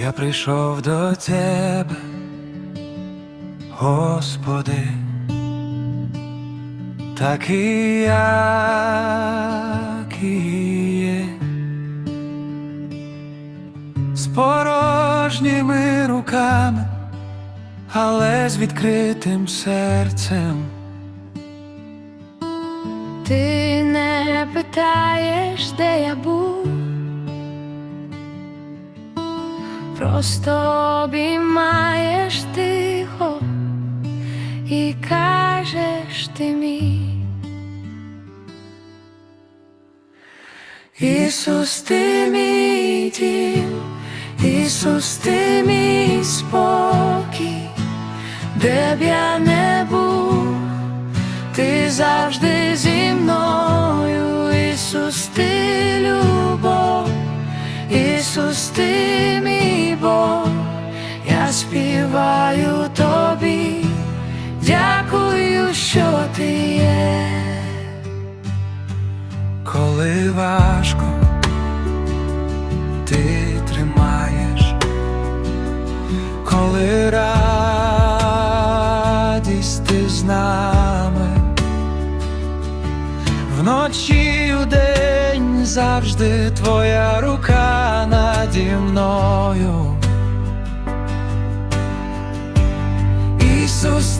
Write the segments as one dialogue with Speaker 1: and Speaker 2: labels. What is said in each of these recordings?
Speaker 1: Я прийшов до тебе, Господи, такий, як і є, з порожніми руками, але з відкритим серцем.
Speaker 2: Ти не питаєш, де я був, просто обіймаєш тихо і кажеш ти мій. Ісус, ти мій дім, Ісус, ти мій спокій, де б я не був. Ти завжди є.
Speaker 1: Коли важко, ти тримаєш, коли радість ти з нами, вночі у день завжди твоя рука наді мною. Ісус,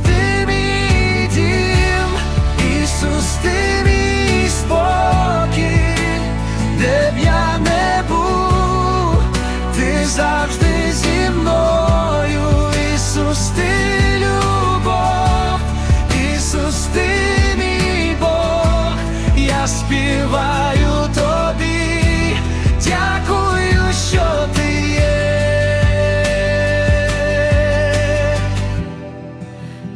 Speaker 1: співаю тобі, дякую, що ти є.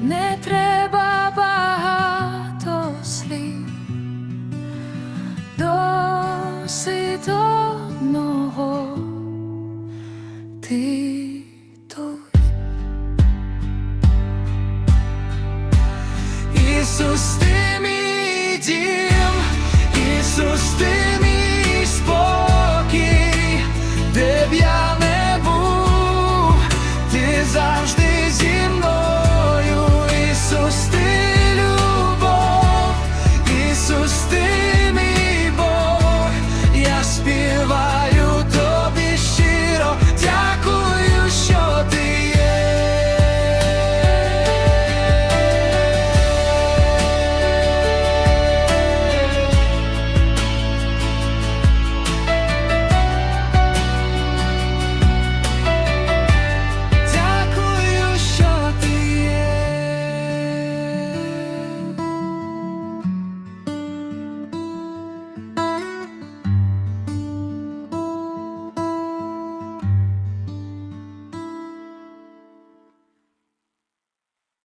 Speaker 2: Не треба багато слів, досить одного ти тут.
Speaker 1: Ісус, ти